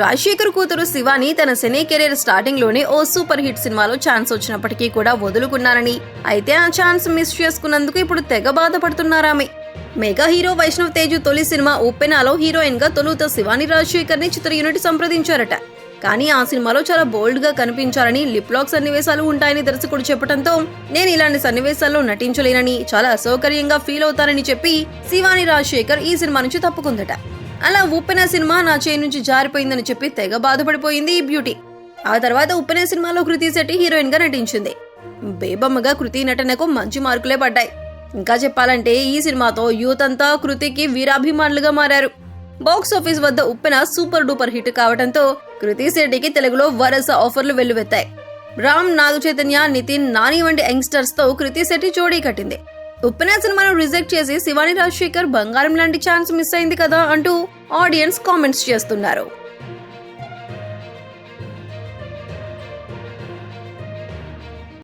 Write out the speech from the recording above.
రాజశేఖర్ కూతురు శివాని తన సినీ కెరీర్ స్టార్టింగ్లోనే ఓ సూపర్ హిట్ సినిమాలో ఛాన్స్ వచ్చినప్పటికీ కూడా వదులుకున్నారని. అయితే ఆ ఛాన్స్ మిస్ చేసుకున్నందుకు ఇప్పుడు తెగ బాధపడుతున్నారామె. మెగా హీరో వైష్ణవ్ తేజు తొలి సినిమా ఉప్పెనాలో హీరోయిన్గా తొలుత శివాని రాజశేఖర్ని చిత్ర యూనిట్ సంప్రదించారట. కానీ ఆ సినిమాలో చాలా బోల్డ్గా కనిపించారని లిప్ లాక్ సన్నివేశాలు ఉంటాయని దర్శకుడు చెప్పడంతో నేను ఇలాంటి సన్నివేశాల్లో నటించలేనని చాలా అసౌకర్యంగా ఫీల్ అవుతానని చెప్పి శివాని రాజశేఖర్ ఈ సినిమా నుంచి తప్పుకుందట. అలా ఉప్పెన సినిమా నా చేయి నుంచి జారిపోయిందని చెప్పి తెగ బాధపడిపోయింది ఈ బ్యూటీ. ఆ తర్వాత ఉప్పెన సినిమాలో కృతి శెట్టి హీరోయిన్గా నటించింది. బేబమ్మగా కృతి నటనకు మంచి మార్కులే పడ్డాయి. ఇంకా చెప్పాలంటే ఈ సినిమాతో యూత్ అంతా కృతికి వీరాభిమానులుగా మారారు. బాక్స్ ఆఫీస్ వద్ద ఉప్పెన సూపర్ డూపర్ హిట్ కావడంతో కృతి శెట్టికి తెలుగులో వరస ఆఫర్లు వెల్లువెత్తాయి. రామ్ నాగ చైతన్య నితిన్ నాని వంటి యంగ్స్టర్స్తో కృతి శెట్టి జోడీ కట్టింది. ఉపన్యాసం మనం రిజెక్ట్ చేసి శివాని రాజశేఖర్ బంగారం లాంటి ఛాన్స్ మిస్ అయింది కదా అంటూ ఆడియన్స్ కామెంట్స్ చేస్తున్నారు.